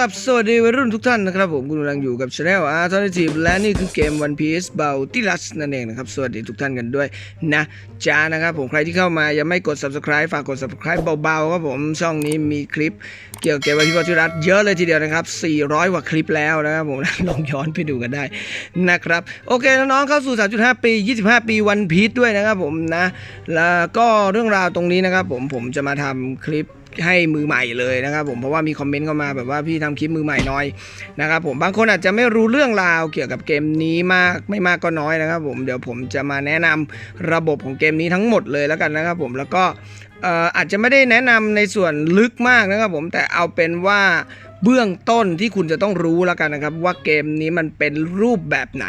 รับ สวัสดีวัยรุ่นทุกท่านนะครับผมคุณกำลังอยู่กับช anel อาร์ทอร์ทีฟและนี่คือเกม One Piece เบาที่รัสนั่นเองนะครับ สวัสดีทุกท่านกันด้วยนะจ้านะครับผมใครที่เข้ามายังไม่กด subscribe ฝากกด subscribe เบาๆครับผมช่องนี้มีคลิปเกี่ยวกับเกมวันที่ที่รัสเยอะเลยทีเดียวนะครับ 400กว่าคลิปแล้วนะครับผมลองย้อนไปดูกันได้นะครับโอเคน้องๆเข้าสู่ 3.5 ปี 25 ปี One Piece ด้วยนะครับผมนะแล้วก็เรื่องราวตรงนี้นะครับผมผมจะมาทำคลิป ให้มือใหม่เลยนะครับผมเพราะว่ามีคอมเมนต์เข้ามาแบบว่าพี่ทำคลิปมือใหม่น้อยนะครับผมบางคนอาจจะไม่รู้เรื่องราวเกี่ยวกับเกมนี้มากไม่มากก็น้อยนะครับ ผมเดี๋ยวผมจะมาแนะนำระบบของเกมนี้ทั้งหมดเลยแล้วกันนะครับ ผมแล้วก็เอ่ออาจจะไม่ได้แนะนำในส่วนลึกมากนะครับ ผมแต่เอาเป็นว่า เบื้องต้นที่คุณจะต้องรู้แล้วกันนะครับ ว่าเกมนี้มันเป็นรูปแบบไหน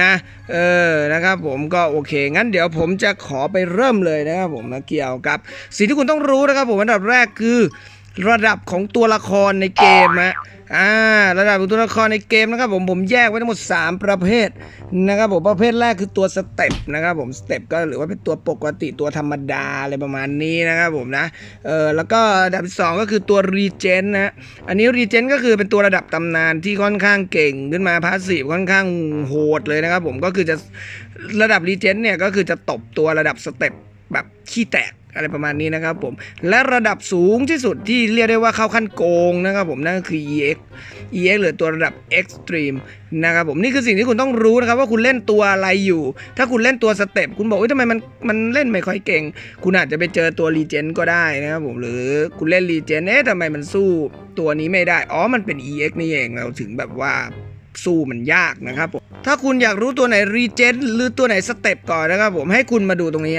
นะเออนะครับผมก็โอเค งั้นเดี๋ยวผมจะขอไปเริ่มเลยนะครับผมนะเกี่ยวกับ สิ่งที่คุณต้องรู้นะครับผมอันดับแรกคือ ระดับของตัวละครในเกมฮะอ่าระดับของตัวละครในเกมนะครับผมผมแยกไว้ทั้งหมด 3 ประเภทนะครับผมประเภทแรกคือตัวสเต็ปนะครับผมสเต็ปก็หรือว่าเป็นตัวปกติตัวธรรมดาอะไรประมาณนี้นะครับผมนะเออแล้วก็อันดับที่สองก็คือตัวรีเจนนะอันนี้รีเจนก็คือเป็นตัวระดับตำนานที่ค่อนข้างเก่งขึ้นมาพาสซีฟค่อนข้างโหดเลยนะครับผมก็คือจะระดับรีเจนเนี่ยก็คือจะตบตัวระดับสเต็ปแบบขี้แตก อะไรประมาณนี้นะครับผมและระดับสูงที่สุดที่เรียกได้ว่าเข้าขั้นโกงนะครับผมนั่นก็คือ EX EX หรือตัวระดับ Extreme นะครับผมนี่คือสิ่งที่คุณต้องรู้นะครับว่าคุณเล่นตัวอะไรอยู่ ถ้าคุณเล่นตัวสเต็ปคุณบอกว่าทำไมมันมันเล่นไม่ค่อยเก่ง คุณอาจจะไปเจอตัวรีเจนก็ได้นะครับผมหรือคุณเล่นรีเจนเอ๊ะทำไมมันสู้ตัวนี้ไม่ได้ อ๋อมันเป็น EX นี่เองเราถึงแบบว่า สู้มันยากนะครับผมถ้าคุณอยากรู้ตัวไหนรีเจนหรือตัวไหนสเต็ปก่อนนะครับผมให้คุณมาดูตรงนี้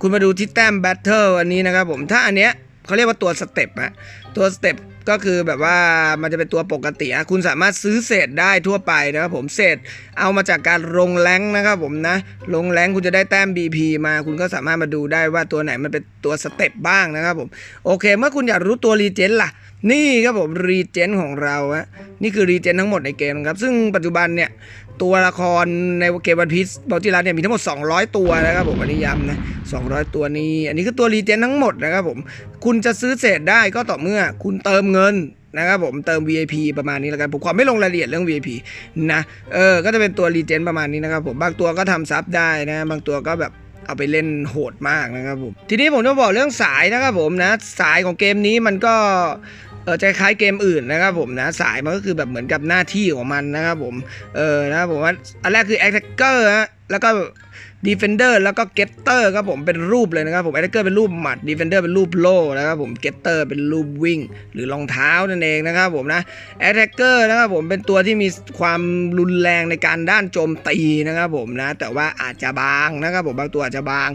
คุณมาดูที่แต้มแบทเทิลอันนี้นะครับผมถ้าอันเนี้ยเขาเรียกว่าตัวสเต็ปฮะตัวสเต็ปก็คือแบบว่ามันจะเป็นตัวปกติอะคุณสามารถซื้อเศษได้ทั่วไปนะครับผมเศษเอามาจากการลงแรงนะครับผมนะลงแรงค์คุณจะได้แต้ม BP มาคุณก็สามารถมาดูได้ว่าตัวไหนมันเป็นตัวสเต็ปบ้างนะครับผมโอเค เมื่อคุณอยากรู้ตัวรีเจนล่ะ นี่ครับผมรีเจนของเราฮะนี่คือรีเจนทั้งหมดในเกมครับ ซึ่งปัจจุบันเนี่ยตัวละครในเกมวันพีซบอลจิรัสเนี่ยมีทั้งหมด 200 ตัวนะครับผมอันนี้ย้ำนะ 200 ตัวนี้ อันนี้คือตัวรีเจนทั้งหมดนะครับผม คุณจะซื้อเศษได้ก็ต่อเมื่อคุณเติมเงินนะครับผมเติม VIP ประมาณนี้แล้วกันผมขอไม่ลงรายละเอียดเรื่อง VIP นะเออก็จะเป็นตัวรีเจนประมาณนี้นะครับผมบางตัวก็ทำซับได้นะ บางตัวก็แบบเอาไปเล่นโหดมากนะครับผมทีนี้ผมจะบอกเรื่องสายนะครับผมนะสายของเกมนี้มันก็ เออจะคล้ายเกมอื่นนะครับผมนะสายมันก็คือแบบเหมือนกับหน้าที่ของมันนะครับผมเออนะครับผมว่าอันแรกคือแอคเตอร์ฮะ แล้วก็ defender แล้วก็ getter ครับผมเป็นรูปเลยนะครับผม attacker เป็นรูปหมัด defender เป็นรูปโล่นะครับผม getter เป็นรูปวิ่ง หรือรองเท้านั่นเองนะครับผมนะ attacker นะครับผมเป็นตัวที่มีความรุนแรงในการด้านโจมตีนะครับผมนะ แต่ว่าอาจจะบางนะครับผมบางตัวอาจจะบาง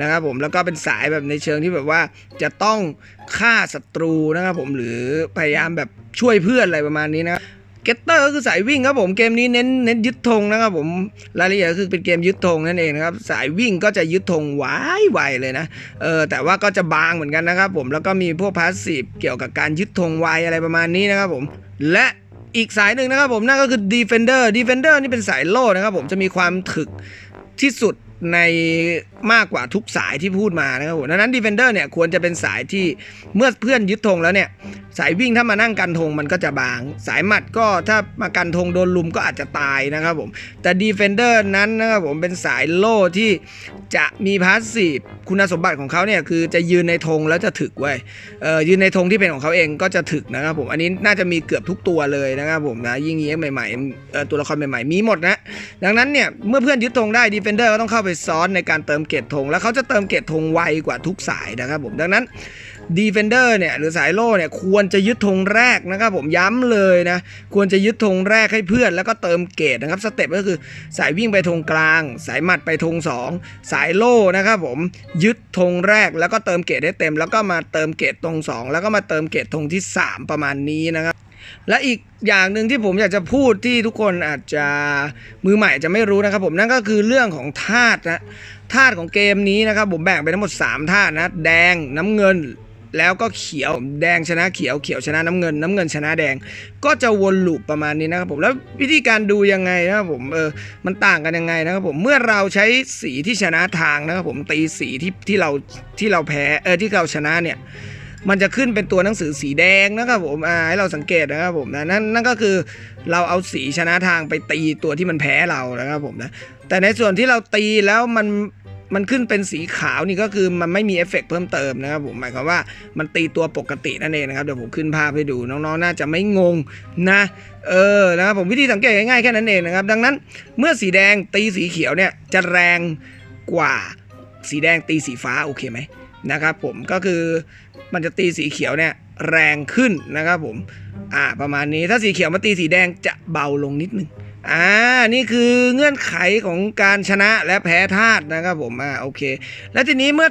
นะครับผมแล้วก็เป็นสายแบบในเชิงที่แบบว่าจะต้องฆ่าศัตรูนะครับผมหรือพยายามแบบช่วยเพื่อนอะไรประมาณนี้นะเกตเตอร์ก็คือสายวิ่งครับผมเกมนี้เน้นเน้นยึดธงนะครับผมรายละเอียดคือเป็นเกมยึดธงนั่นเองนะครับสายวิ่งก็จะยึดธงไว้ไวเลยนะเออแต่ว่าก็จะบางเหมือนกันนะครับผมแล้วก็มีพวกพาสซีฟเกี่ยวกับการยึดธงไวอะไรประมาณนี้นะครับผมและอีกสายหนึ่งนะครับผมนั่นก็คือ Defender Defender นี่เป็นสายโล่นะครับผมจะมีความถึกที่สุด ในมากกว่าทุกสายที่พูดมานะครับผมดังนั้น Defender เนี่ยควรจะเป็นสายที่เมื่อเพื่อนยึดธงแล้วเนี่ย สายวิ่งถ้ามานั่งกันธงมันก็จะบาง สายหมัดก็ถ้ามากันธงโดนลุมก็อาจจะตายนะครับผม แต่ดีเฟนเดอร์นั้นนะครับผมเป็นสายโล่ที่จะมีพาสซีฟคุณสมบัติของเขาเนี่ยคือจะยืนในธงแล้วจะถึกไว้ยืนในธงที่เป็นของเขาเองก็จะถึกนะครับผมอันนี้น่าจะมีเกือบทุกตัวเลยนะครับผมนะยิ่งเงี้ยใหม่ๆตัวละครใหม่ๆมีหมดนะดังนั้นเนี่ยเมื่อเพื่อนยึดธงได้ดีเฟนเดอร์ก็ต้องเข้าไปไปซ้อนในการเติมเกตธงแล้วเขาจะเติมเกตธงไวกว่าทุกสายนะครับผมดังนั้น Defender เนี่ยหรือสายโล่เนี่ยควรจะยึดธงแรกนะครับผมย้ำเลยนะควรจะยึดธงแรกให้เพื่อน แล้วก็เติมเกตนะครับสเต็ปก็คือสายวิ่งไปธงกลาง สายหมัดไปธงสองสายโล่นะครับผมยึดธงแรกแล้วก็เติมเกตให้เต็ม แล้วก็มาเติมเกตตรงสองแล้วก็มาเติมเกตธงที่สามประมาณนี้นะครับ และอีกอย่างหนึ่งที่ผมอยากจะพูดที่ทุกคนอาจจะมือใหม่จะไม่รู้นะครับผมนั่นก็คือเรื่องของธาตุนะธาตุของเกมนี้นะครับผมแบ่งเป็นทั้งหมด3ธาตุนะแดงน้ำเงินแล้วก็เขียวแดงชนะเขียวเขียวชนะน้ำเงิน น้ำเงินชนะแดง ก็จะวนลูปประมาณนี้นะครับผมแล้ววิธีการดูยังไงนะครับผมเออมันต่างกันยังไงนะครับผมเมื่อเราใช้สีที่ชนะทางนะครับผมตีสีที่ที่เราที่เราแพ้เออที่เราชนะเนี่ย มันจะขึ้นเป็นตัวหนังสือสีแดงนะครับผมอ่าให้เราสังเกตนะครับผมนะนั่นนั่นก็คือเราเอาสีชนะทางไปตีตัวที่มันแพ้เรานะครับผมนะแต่ในส่วนที่เราตีแล้วมันมันขึ้นเป็นสีขาวนี่ก็คือมันไม่มีเอฟเฟกต์เพิ่มเติมนะครับผมหมายความว่ามันตีตัวปกตินั่นเองนะครับเดี๋ยวผมขึ้นภาพให้ดูน้องๆ น่าจะไม่งงนะเออนะครับผมวิธีสังเกตง่ายๆแค่นั้นเองนะครับดังนั้นเมื่อสีแดงตีสีเขียวเนี่ยจะแรงกว่าสีแดงตีสีฟ้าโอเคไหม นะครับผมก็คือมันจะตีสีเขียวเนี่ยแรงขึ้นนะครับผมอ่าประมาณนี้ถ้าสีเขียวมาตีสีแดงจะเบาลงนิดนึงอ่านี่คือเงื่อนไขของการชนะและแพ้ธาตุนะครับผมอ่าโอเค แล้วทีนี้เมื่อ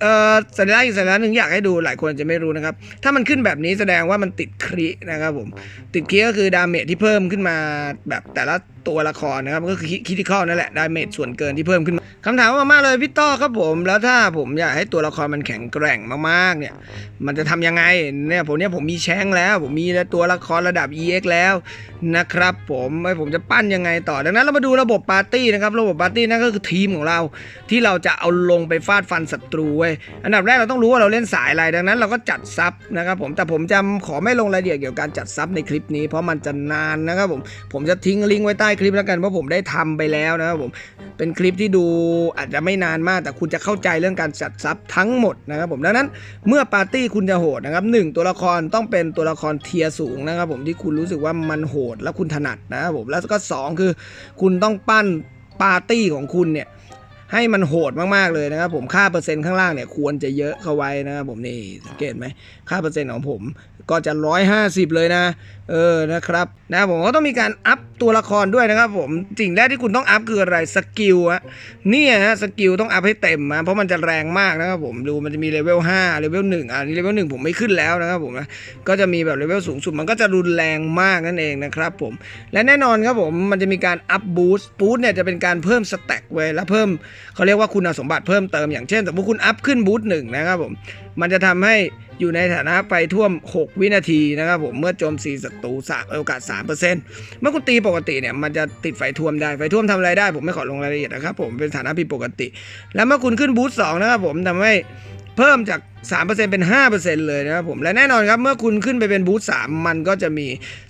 เอ่อสัญลักษณ์อีกสัญลักษณ์หนึ่งอยากให้ดูหลายคนจะไม่รู้นะครับ ถ้ามันขึ้นแบบนี้แสดงว่ามันติดครินะครับผมติดคริก็คือดาเมจที่เพิ่มขึ้นมาแบบแต่ละ ตัวละครนะครับก็คือคิติคอลนั่นแหละดาเมจส่วนเกินที่เพิ่มขึ้นมาคำถามมามากเลยพี่ต้อครับผม แล้วถ้าผมอยากให้ตัวละครมันแข็งแกร่งมากๆเนี่ย มันจะทำยังไงเนี่ยผมเนี่ยผมมีแชงแล้ว ผมมีตัวละครระดับ EX แล้วนะครับผมไอ้ผมจะปั้นยังไงต่อ ดังนั้นเรามาดูระบบปาร์ตี้นะครับระบบปาร์ตี้นั่นก็คือทีมของเรา ที่เราจะเอาลงไปฟาดฟันศัตรูเว้ยอันดับแรกเราต้องรู้ว่าเราเล่นสายอะไรดังนั้น เราก็จัดซับนะครับผมแต่ผมจะขอไม่ลงรายละเอียดเกี่ยวกับการจัดซับในคลิปนี้เพราะมันจะนานนะครับผมผมจะทิ้งลิงก์ไว้ใต้คลิปแล้วกันเพราะผมได้ทำไปแล้วนะครับผมเป็นคลิปที่ดูอาจจะไม่นานมาก แต่คุณจะเข้าใจเรื่องการจัดซับทั้งหมดนะครับผมดังนั้นเมื่อปาร์ตี้คุณจะโหดนะครับหนึ่งตัวละครต้องเป็นตัวละครเทียร์สูงนะครับผมที่คุณรู้สึกว่ามันโหดและคุณถนัดนะครับผมแล้วก็สองคือ คุณต้องปั้นปาร์ตี้ของคุณเนี่ยให้มันโหดมากๆเลยนะครับผมค่าเปอร์เซ็นต์ข้างล่างเนี่ยควรจะเยอะเข้าไว้นะครับผมนี่สังเกตไหมค่าเปอร์เซ็นต์ของผมก็จะ 150 เลยนะเออนะครับนะผมก็ต้องมีการอัพตัวละครด้วยนะครับผมสิ่งแรกที่คุณต้องอัพคืออะไรสกิลอะเนี่ยฮะสกิลต้องอัพให้เต็มนะเพราะมันจะแรงมากนะครับผมดูมันจะมีเลเวล5เลเวล1อะนี่เลเวล1ผมไม่ขึ้นแล้วนะครับผมนะก็จะมีแบบเลเวลสูงสุดมันก็จะรุนแรงมากนั่นเองนะครับผมและแน่นอนครับผมมันจะมีการอัพบูสต์บูสต์เนี่ยจะเป็นการเพิ่มสแต็กไว้แล้วเพิ่มเขาเรียกว่าคุณสมบัติเพิ่มเติมอย่างเช่นสมมติคุณอัพขึ้นบูสต์หนึ่งนะครับผมมันจะทำให้อยู่ในฐานะไฟท่วม 6 วินาทีนะครับผมเมื่อโจมตีศัตรูสามโอกาส 3%เมื่อคุณตีปกติเนี่ยมันจะติดไฟท่วมได้ไฟท่วมทำอะไรได้ ผมไม่ขอลงรายละเอียดนะครับผมเป็นฐานะผิดปกติ แล้วเมื่อคุณขึ้นบูสต์สองนะครับผมทำให้เพิ่มจาก 3%เป็น 5%เลยนะครับผม และแน่นอนครับ เมื่อคุณขึ้นไปเป็นบูสต์สามมันก็จะมี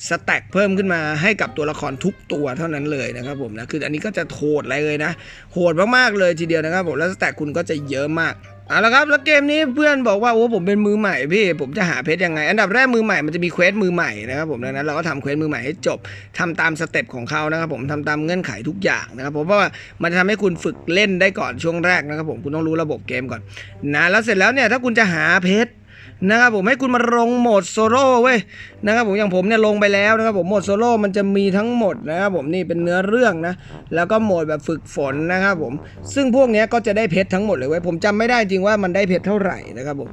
สแต็กเพิ่มขึ้นมาให้กับตัวละครทุกตัวเท่านั้นเลยนะครับผมนะ คืออันนี้ก็จะโหดอะไรเลยนะ โหดมากๆเลยทีเดียวนะครับผม แล้วสแต็กคุณก็จะเยอะมาก เอาละครับแล้วเกมนี้เพื่อนบอกว่าโอ้ผมเป็นมือใหม่พี่ผมจะหาเพชรยังไง อันดับแรกมือใหม่มันจะมีเควสมือใหม่นะครับผมดังนั้นเราก็ทำเควสมือใหม่ให้จบทำตามสเต็ปของเขานะครับผมทำตามเงื่อนไขทุกอย่างนะครับผมเพราะว่ามันจะทำให้คุณฝึกเล่นได้ก่อนช่วงแรกนะครับผมคุณต้องรู้ระบบเกมก่อนนะแล้วเสร็จแล้วเนี่ยถ้าคุณจะหาเพชร นะครับผมให้คุณมาลงโหมดโซโล่เว้ยนะครับผมอย่างผมเนี่ยลงไปแล้วนะครับผมโหมดโซโล่มันจะมีทั้งหมดนะครับผมนี่เป็นเนื้อเรื่องนะแล้วก็โหมดแบบฝึกฝนนะครับผมซึ่งพวกเนี้ยก็จะได้เพชรทั้งหมดเลยเว้ยผมจำไม่ได้จริงว่ามันได้เพชรเท่าไหร่นะครับผม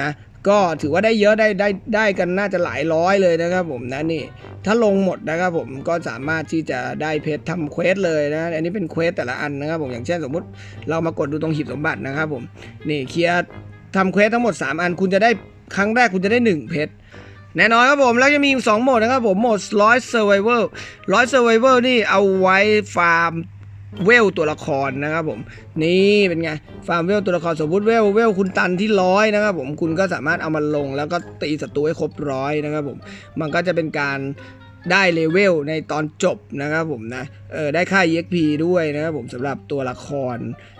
นะก็ถือว่าได้เยอะได้ได้ได้กันน่าจะหลายร้อยเลยนะครับผมนะนี่ถ้าลงหมดนะครับผมก็สามารถที่จะได้เพชรทำเควสเลยนะอันนี้เป็นเควสแต่ละอันนะครับผมอย่างเช่นสมมุติเรามากดดูตรงหีบสมบัตินะครับผมนี่เคลียร์ ทำเควสทั้งหมด 3 อันคุณจะได้ครั้งแรกคุณจะได้ 1 เพชรแน่นอนครับผม แล้วจะมีอีก2โหมดนะครับผมโหมดร้อยเซอร์ไวเวอร์ร้อยเซอร์ไวเวอร์นี่เอาไว้ฟาร์มเวลตัวละครนะครับผม นี่เป็นไงฟาร์มเวลตัวละครสมมติเวลเวลคุณตันที่ร้อยนะครับผมคุณก็สามารถเอามาลง แล้วก็ตีศัตรูให้ครบร้อยนะครับผม มันก็จะเป็นการได้เลเวลในตอนจบนะครับผมนะเออได้ค่า EXP ด้วยนะครับผมสำหรับตัวละคร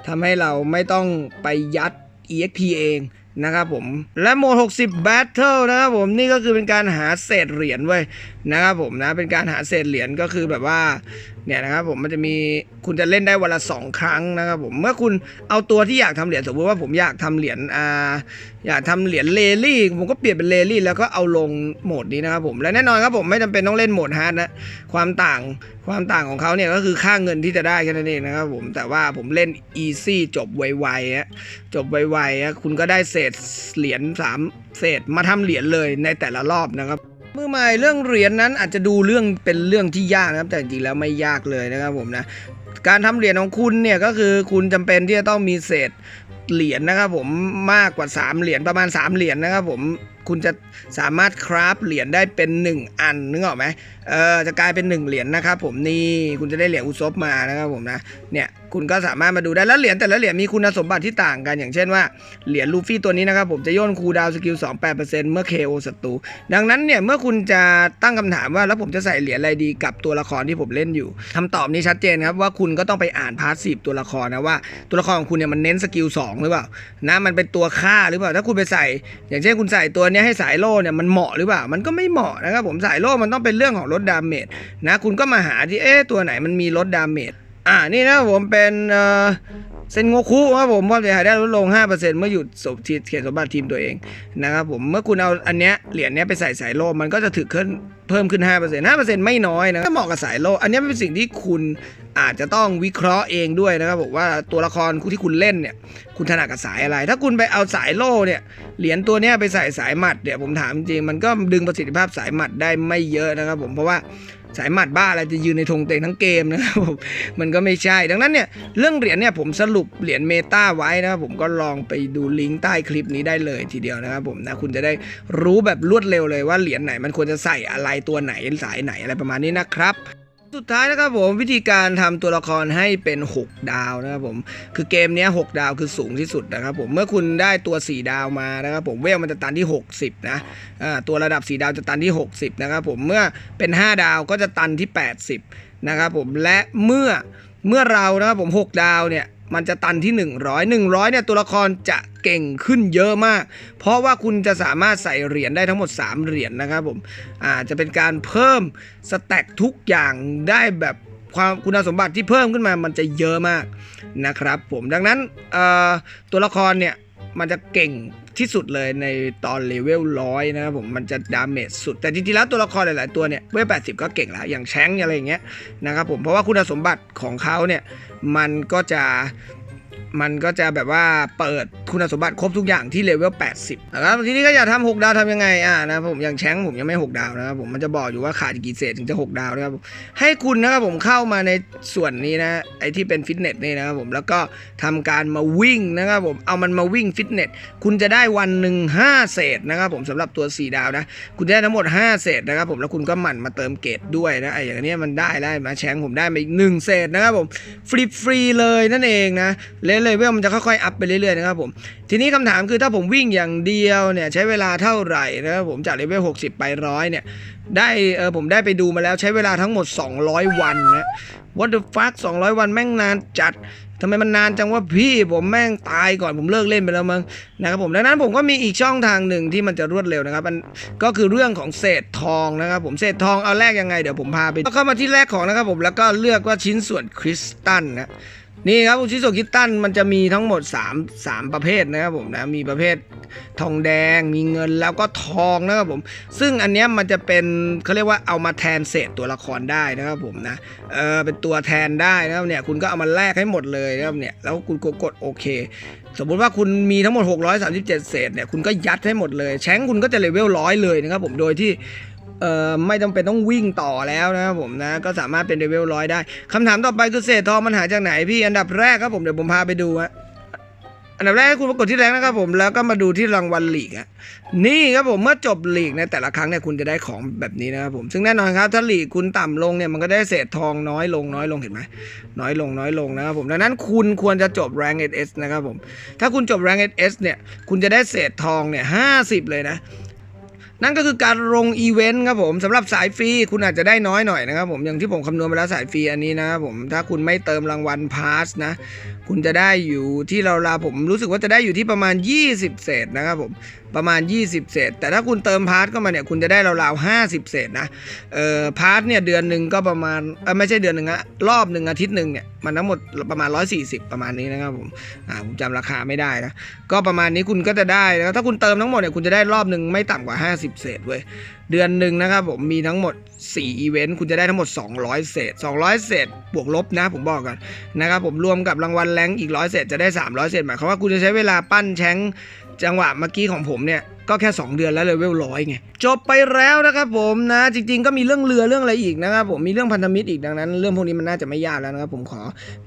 ทำให้เราไม่ต้องไปยัด EXP เองนะครับผมและโหมด 60 Battle นะครับผมนี่ก็คือเป็นการหาเศษเหรียญไว้ยนะครับผมนะเป็นการหาเศษเหรียญก็คือแบบว่า เนี่ยนะครับผมมันจะมีคุณจะเล่นได้วันละ2ครั้งนะครับผมเมื่อคุณเอาตัวที่อยากทำเหรียญสมมติว่าผมอยากทำเหรียญอ่าอยากทำเหรียญเลลี่ผมก็เปลี่ยนเป็นเลลี่แล้วก็เอาลงโหมดนี้นะครับผมและแน่นอนครับผมไม่จำเป็นต้องเล่นโหมดฮาร์ดนะความต่างความต่างของเขาเนี่ยก็คือค่าเงินที่จะได้แค่นั้นเองนะครับผมแต่ว่าผมเล่น easy จบไวๆฮะจบไวๆฮะคุณก็ได้เศษเหรียญ3เศษมาทำเหรียญเลยในแต่ละรอบนะครับ มือใหม่เรื่องเหรียญนั้นอาจจะดูเรื่องเป็นเรื่องที่ยากนะครับ แต่จริงๆแล้วไม่ยากเลยนะครับผมนะการทำเหรียญของคุณเนี่ยก็คือคุณจำเป็นที่จะต้องมีเศษเหรียญนะครับผมมากกว่า 3 เหรียญประมาณ 3 เหรียญนะครับผม คุณจะสามารถคราฟเหรียญได้เป็น 1 อันนึกออกไหมเออจะกลายเป็น 1 เหรียญนะครับผมนี่คุณจะได้เหรียญอุซบมานะครับผมนะเนี่ยคุณก็สามารถมาดูได้แล้วเหรียญแต่ละเหรียญมีคุณสมบัติที่ต่างกัน อย่างเช่นว่าเหรียญลูฟี่ตัวนี้นะครับผมจะย่นคูดาวสกิล 2 8%เมื่อ KO ศัตรูดังนั้นเนี่ยเมื่อคุณจะตั้งคำถามว่าแล้วผมจะใส่เหรียญอะไรดีกับตัวละครที่ผมเล่นอยู่คำตอบนี้ชัดเจนครับว่าคุณก็ต้องไปอ่านพาสซีฟตัวละครนะว่าตัวละครของคุณเนี่ยมันเน้นสกิล2หรือเปล่านะมันเป็นตัวฆ่าหรือเปล่าถ้าคุณไปใส่ อย่างเช่นคุณใส่ตัวเนี้ให้สายโล่เนี่ยมันเหมาะหรือเปล่า มันก็ไม่เหมาะนะครับผมสายโล่มันต้องเป็นเรื่องของลดดาเมจนะคุณก็มาหาที่เอ๊ะตัวไหนมันมีลดดาเมจ อ่านี่นะผมเป็นเซนโงคุครับผมความเสียหายได้ลดลง 5%เมื่อหยุดสมทีเขียนสมบัติทีมตัวเองนะครับผมเมื่อคุณเอาอันเนี้ยเหรียญเนี้ยไปใส่สายโล่มันก็จะถึกขึ้นเพิ่มขึ้น 5% 5%ไม่น้อยนะก็เหมาะกับสายโล่อันนี้เป็นสิ่งที่คุณอาจจะต้องวิเคราะห์เองด้วยนะครับผมว่าตัวละครที่คุณเล่นเนี่ยคุณถนัดกับสายอะไร ถ้าคุณไปเอาสายโล่เนี่ยเหรียญตัวเนี้ยไปใส่สายหมัดเนี่ยผมถามจริงมันก็ดึงประสิทธิภาพสายหมัดได้ไม่เยอะนะครับผมเพราะว่า สายหมัดบ้าอะไรจะยืนในธงเตงทั้งเกมนะครับผมมันก็ไม่ใช่ ดังนั้นเนี่ยเรื่องเหรียญเนี่ยผมสรุปเหรียญเมตาไว้นะครับผมก็ลองไปดูลิงก์ใต้คลิปนี้ได้เลยทีเดียวนะครับผมนะคุณจะได้รู้แบบรวดเร็วเลยว่าเหรียญไหนมันควรจะใส่อะไรตัวไหนสายไหนอะไรประมาณนี้นะครับ สุดท้ายนะครับผมวิธีการทำตัวละครให้เป็น 6 ดาวนะครับผมคือเกมนี้ย6ดาวคือสูงที่สุดนะครับผมเมื่อคุณได้ตัว 4 ดาวมานะครับผมเวลมันจะตันที่ 60นะอ่าตัวระดับ 4 ดาวจะตันที่ 60นะครับผมเมื่อเป็น 5 ดาวก็จะตันที่ 80นะครับผมและเมื่อเมื่อเรานะครับผม 6 ดาวเนี่ย มันจะตันที่ 100 100เนี่ยตัวละครจะเก่งขึ้นเยอะมาก เพราะว่าคุณจะสามารถใส่เหรียญได้ทั้งหมด 3 เหรียญนะครับผมอาจะเป็นการเพิ่มสแต็กทุกอย่างได้แบบความคุณสมบัติที่เพิ่มขึ้นมามันจะเยอะมากนะครับผมดังนั้นตัวละครเนี่ย มันจะเก่งที่สุดเลยในตอนเลเวลร้อยนะครับผมมันจะดาเมจสุด แต่จริงๆแล้วตัวละครหลายๆตัวเนี่ยเวล80ก็เก่งแล้วอย่างแชงอะไรอย่างเงี้ยนะครับผมเพราะว่าคุณสมบัติของเขาเนี่ยมันก็จะ มันก็จะแบบว่าเปิดคุณสมบัติครบทุกอย่างที่เลเวล 80นะครับทีนี้ก็อยากทำ6ดาวทำยังไงอ่านะผมอย่างแชงผมยังไม่ 6 ดาวนะครับผมมันจะบอกอยู่ว่าขาดกี่เศษถึงจะ 6 ดาวนะครับให้คุณนะครับผมเข้ามาในส่วนนี้นะไอที่เป็นฟิตเนสนี่นะครับผมแล้วก็ทำการมาวิ่งนะครับผมเอามันมาวิ่งฟิตเนสคุณจะได้วันหนึ่ง5 เศษนะครับผมสำหรับตัว 4 ดาวนะคุณได้ทั้งหมด 5 เศษนะครับผมแล้วคุณก็หมั่นมาเติมเกรดด้วยนะไออย่างนี้มันได้ได้มาแชงผมได้มาอีก1เศษนะครับผมฟรีๆเลยนั่นเองนะเลเวลมันจะค่อยๆอัพไปเรื่อยๆนะครับผมทีนี้คำถามคือถ้าผมวิ่งอย่างเดียวเนี่ยใช้เวลาเท่าไหร่นะครับผมจากเลเวล60 ไปร้อยเนี่ยได้เออผมได้ไปดูมาแล้วใช้เวลาทั้งหมด 200 วันนะ What the fuck 200 วันแม่งนานจัดทำไมมันนานจังว่าพี่ผมแม่งตายก่อนผมเลิกเล่นไปแล้วมั้งนะครับผมดังนั้นผมก็มีอีกช่องทางหนึ่งที่มันจะรวดเร็วนะครับมันก็คือเรื่องของเศษทองนะครับผมเศษทองเอาแรกยังไงเดี๋ยวผมพาไปเข้ามาที่แรกของนะครับผมแล้วก็เลือกว่าชิ้นส่วนคริสตัลนะ นี่ครับอุชิ้นส่วนคริสตัลมันจะมีทั้งหมด 3 3 ประเภทนะครับผมนะมีประเภททองแดง มีเงินแล้วก็ทองนะครับผม ซึ่งอันเนี้ยมันจะเป็นเขาเรียกว่าเอามาแทนเศษตัวละครได้นะครับผมนะเออเป็นตัวแทนได้นะครับเนี่ยคุณก็เอามาแลกให้หมดเลยนะครับเนี่ยแล้วคุณกดโอเค สมมุติว่าคุณมีทั้งหมด 637 เศษเนี่ยคุณก็ยัดให้หมดเลยแชงคุณก็จะเลเวลร้อยเลยนะครับผมโดยที่ เอ่อไม่จำเป็นต้องวิ่งต่อแล้วนะครับผมนะก็สามารถเป็นเลเวลร้อยได้คำถามต่อไปคือเศษทองมันหาจากไหนพี่อันดับแรกครับผมเดี๋ยวผมพาไปดูฮะอันดับแรกคุณปรากฏที่แรงนะครับผมแล้วก็มาดูที่รางวัลลีกอะนี่ครับผมเมื่อจบลีกในแต่ละครั้งเนี่ยคุณจะได้ของแบบนี้นะครับผมซึ่งแน่นอนครับถ้าลีกคุณต่ำลงเนี่ยมันก็ได้เศษทองน้อยลงน้อยลงเห็นไหมน้อยลงน้อยลงนะครับผมดังนั้นคุณควรจะจบแรงเอสนะครับผมถ้าคุณจบแรงเอสเนี่ยคุณจะได้เศษทองเนี่ยห้าสิบเลยนะ นั่นก็คือการลงอีเวนต์ครับผมสำหรับสายฟรีคุณอาจจะได้น้อยหน่อยนะครับผมอย่างที่ผมคำนวณไปแล้วสายฟรีอันนี้นะครับผมถ้าคุณไม่เติมรางวัลพาสนะ คุณจะได้อยู่ที่เราวๆผมรู้สึกว่าจะได้อยู่ที่ประมาณ 20 เศษนะครับผมประมาณ 20 เศษ แต่ถ้าคุณเติมพาร์ทเข้ามาเนี่ยคุณจะได้ราวๆ50 เศษนะเอ่อพาร์ทเนี่ยเดือนหนึ่งก็ประมาณเออไม่ใช่เดือนหนึ่งอะรอบหนึ่งอาทิตย์หนึ่งเนี่ยมันทั้งหมดประมาณ 140 ประมาณนี้นะครับผมอ่าผมจำราคาไม่ได้นะก็ประมาณนี้คุณก็จะได้แล้วถ้าคุณเติมทั้งหมดเนี่ยคุณจะได้รอบหนึ่งไม่ต่ำกว่า 50 เศษเว้ยเดือนหนึ่งนะครับผมมีทั้งหมด 4อีเวนต์คุณจะได้ทั้งหมด 200 เศษ 200 เศษบวกลบนะผมบอกกันนะครับผมรวมกับรางวัลแรงอีกร้อยเศษจะได้ 300 เศษหมายความว่าคุณจะใช้เวลาปั้นแชงจังหวะเมื่อกี้ของผมเนี่ย ก็แค่ 2 เดือนแล้วเลเวลร้อยไงจบไปแล้วนะครับผมนะจริง ๆ ก็มีเรื่องเรือเรื่องอะไรอีกนะครับผมมีเรื่องพันธมิตรอีกดังนั้น เรื่องพวกนี้มันน่าจะไม่ยากแล้วนะครับผมขอ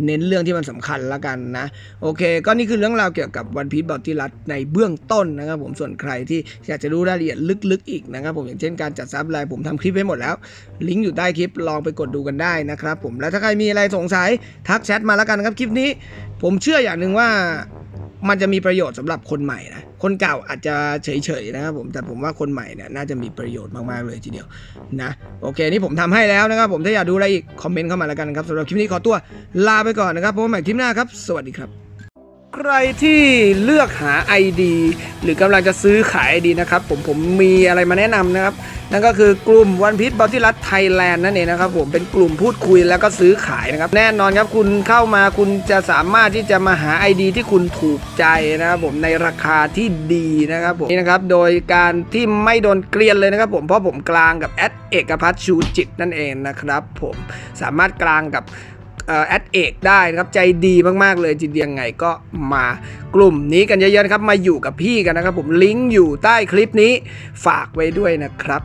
เน้นเรื่องที่มันสำคัญละกันนะ โอเค ก็นี่คือเรื่องราวเกี่ยวกับวันพี e บอลที่รัดในเบื้องต้นนะครับผมส่วนใครที่อยากจะรู้รายละเอียดลึกๆ อีกนะครับผมอย่างเช่นการจัดซับไลน์ผมทำคลิปให้หมดแล้ว ลิงก์อยู่ใต้คลิปลองไปกดดูกันได้นะครับผมแล้วถ้าใครมีอะไรสงสัยทักแชทมาแล้วกันครับคลิปนี้ ผมเชื่ออย่างหนึ่งว่า มันจะมีประโยชน์สำหรับคนใหม่นะคนเก่าอาจจะเฉยๆนะครับผมแต่ผมว่าคนใหม่เนี่ยน่าจะมีประโยชน์มากๆเลยทีเดียวนะโอเคนี่ผมทำให้แล้วนะครับผมถ้าอยากดูอะไรอีกคอมเมนต์เข้ามาแล้วกันครับสำหรับคลิปนี้ขอตัวลาไปก่อนนะครับพบกันใหม่คลิปหน้าครับ สวัสดีครับ ใครที่เลือกหา ID หรือกำลังจะซื้อขาย ID นะครับผมผมมีอะไรมาแนะนำนะครับ นั่นก็คือกลุ่มวันพิ e บอที่รัฐไทยแลนด์นั่นเองนะครับผมเป็นกลุ่มพูดคุยแล้วก็ซื้อขายนะครับ แน่นอนครับคุณเข้ามาคุณจะสามารถที่จะมาหา ID ที่คุณถูกใจนะครับผมในราคาที่ดีนะครับผมนี่นะครับโดยการที่ไม่โดนเกลียนเลยนะครับผมเพราะผมกลางกับแอดเอกพัฒชูจิตนั่นเองนะครับผมสามารถกลางกับ แอดเอกได้นะครับใจดีมากๆเลยจริงยังไงก็มากลุ่มนี้กันเยอะๆนะครับมาอยู่กับพี่กันนะครับผมลิงก์อยู่ใต้คลิปนี้ฝากไว้ด้วยนะครับ